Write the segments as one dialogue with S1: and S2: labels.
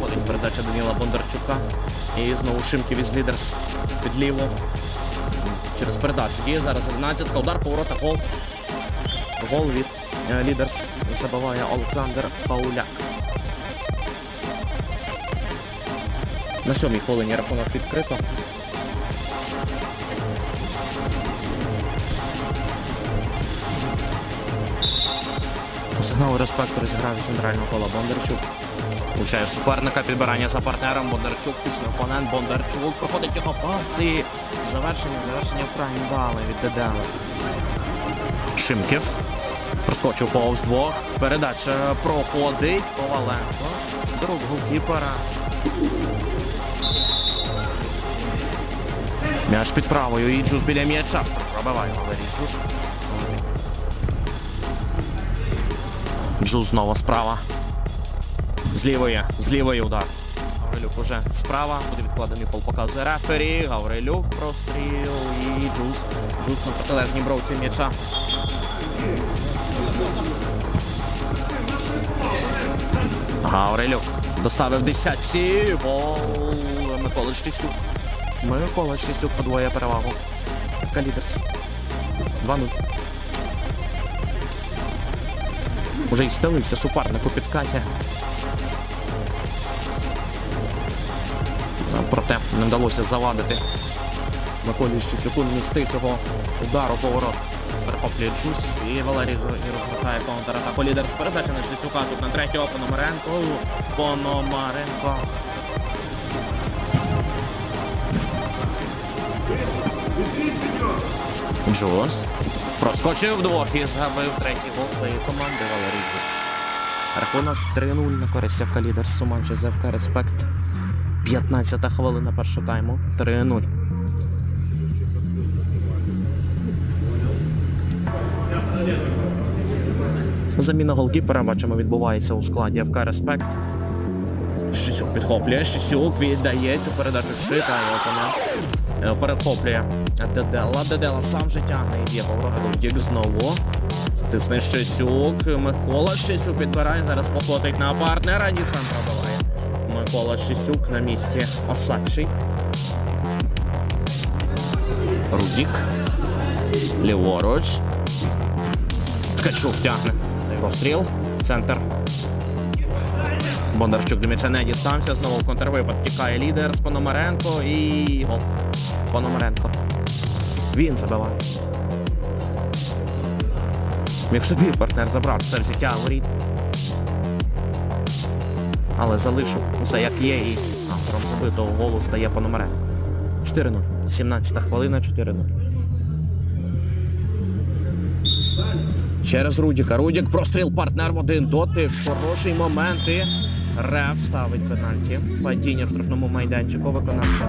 S1: Ходить передача Даніла Бондарчука. І знову Шимків із лідерс під ліво. Через передачу. Є зараз 11 удар поворота гол. Гол від е, лідерс забиває Олександр Пауляк. На сьомій хвилині рахунок відкрито. По сигналу респекту розіграв із центрального кола Бондарчук. Влучає суперника, підбирання за партнером. Бондарчук, після опонент. Бондарчук проходить його пас і завершення, завершення вкрай дали від Дедела. Шимків. Проскочив повз двох. Передача проходить. Коваленко. Друг голкіпера. М'яч під правою. Іджус біля м'яча. Пробиває Валерій Джус. Джус знову справа. З лівої, з лівої удар. Гаврилюк уже справа. Буде відкладений пол, показує рефері. Гаврилюк простріл і Джус. Джус на протилежній бровці м'яча. Гаврилюк доставив десятці. Гол Микола Штисюк. Микола Штисюк подвоє перевагу. Калідерс. 2-0. Уже і стелився суперник у підкаті. Проте не вдалося завадити. Миколі Щусюку нести цього удару поворот. Перехоплює Джус і Валерій розгортає контратаку. Лідер з передачі на Щусюка тут на третього Пономаренко. Пономаренко. Джус. Проскочив вдвох і згабив третій гол своєї команди Валерій Джус. Рахунок 3-0 на користь ФК Лідер Суманче ЗФК Респект. 15 хвилина першого тайму. 3-0. Заміна голкіпера, бачимо, відбувається у складі ФК Респект. Щисюк підхоплює, Щисюк віддає цю передачу шита, і опонент перехоплює Дедела. Дедела сам же тягне і є поворот Дік знову. Тисне Щисюк, Микола Щисюк підбирає, зараз покотить на партнера, Нісан пробиває. Микола Щисюк на місці Осадчий. Рудік. Ліворуч. Ткачук тягне. Розстріл. Центр. Бондарчук до не дістався. Знову в контрвипад тікає лідер з Пономаренко і гол. Пономаренко. Він забиває. Міг собі партнер забрав це взяття воріт. Але залишив усе як є і автором забитого голу стає Пономаренко. 4-0. 17 хвилина, 4-0. Через Рудіка. Рудік простріл партнер в один дотик. Хороший момент. І Рев ставить пенальті. Падіння в штрафному майданчику виконавця.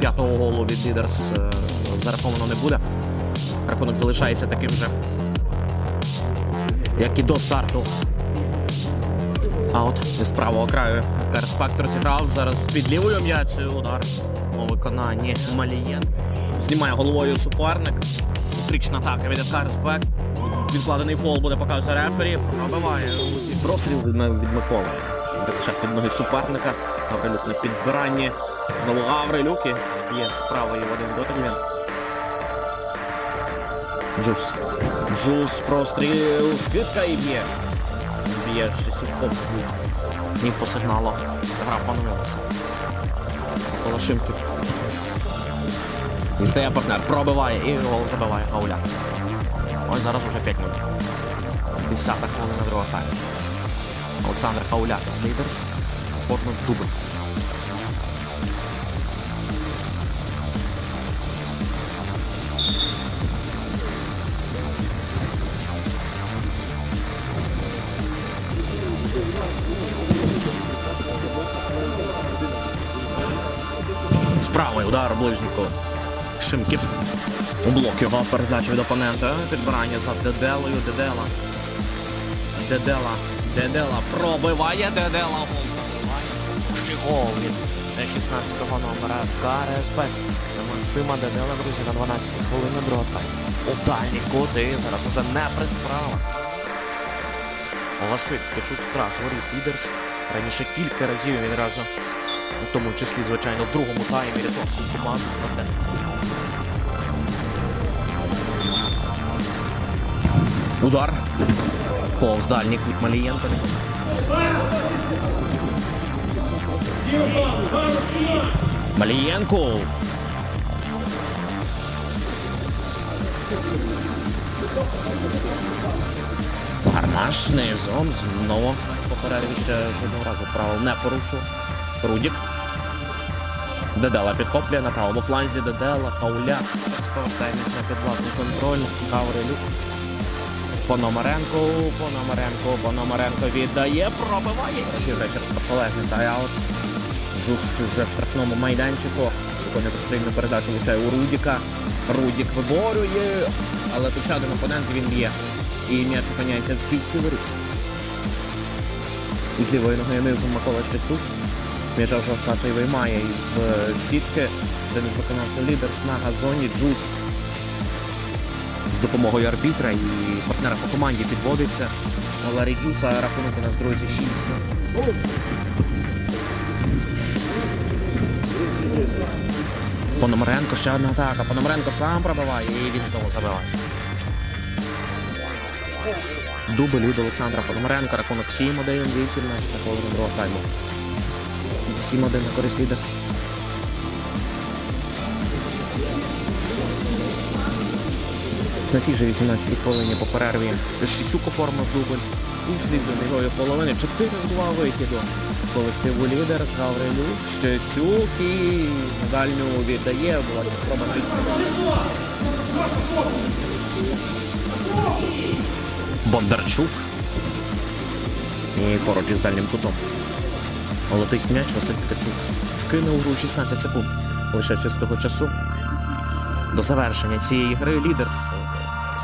S1: П'ятого голу від лідерс зараховано не буде. Рахунок залишається таким же, як і до старту. А от із правого краю Респект розіграв. Зараз під лівою м'ячею удар у виконанні Малієн. Знімає головою суперник. Зустрічна атака від Респект. Відкладений фол буде показувати рефері. Пробиває. Простріл від, Миколи. Рикошет від ноги суперника. Гаврилюк на підбиранні. Знову Гаврилюк і є справа і один дотик. Джус. Джус простріл. Скидка і б'є. Б'є Шестюк повз був. Ні по сигналу. Гра поновилася. Колошимків. Відстає партнер. Пробиває і гол забиває Гауляк. Ось зараз уже 5 минут. 10 хвилина другого тайму. Олександр Хауляк з лідерс оформив дубль. Справа удар ближнього. Шимків. У блок його передача від опонента. Підбирання за Деделою. Дедела. Дедела. Дедела пробиває. Дедела. Гол від 16-го номера в КРСП. Максима Дедела, друзі, на 12-й хвилині тайму. У дальні кути. Зараз уже не при справах. Василь Ткачук страж воріт лідерс. Раніше кілька разів він разом, в тому числі, звичайно, в другому таймі рятував свою команду. Удар. Повз дальній кут Малієнка. Малієнко. Гармаш низом знову по ще жодного разу правил не порушив. Рудік. Дедела підхоплює на правому фланзі Дедела, Хауляк. Повертає на під власний контроль. Гаврилюк. Пономаренко, Пономаренко, Пономаренко віддає, пробиває. Розіграє через протилежний тайаут. Жус вже в штрафному майданчику. Виконує прострільну передачу влучає у Рудіка. Рудік виборює, але тут ще один опонент він б'є. І м'яч опиняється в сітці воріт. З лівої ноги низом Микола Щасюк. М'яча вже Сачий виймає із е, сітки. Один із виконавців лідер на газоні Джус з допомогою арбітра і партнера по команді підводиться. Ларі Джуса рахунок у нас, друзі, 6. Пономаренко, ще одна атака. Пономаренко сам пробиває і він знову забиває. Дубль від Олександра Пономаренка, рахунок 7-1, 18 хвилин другого тайму. 7-1 на користь лідерс. На цій же 18-й хвилині по перерві Щісюк оформив дубль. І вслід за чужою половини 4-2 вихіду. Колективу лідер з Гаврилюк, Щесюк і на дальню віддає. Була спроба навіть. Бондарчук. І поруч із дальнім кутом. Летить м'яч Василь Ткачук. Вкинув гру 16 секунд. Лише чистого часу. До завершення цієї гри лідер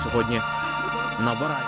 S1: сьогодні набирає.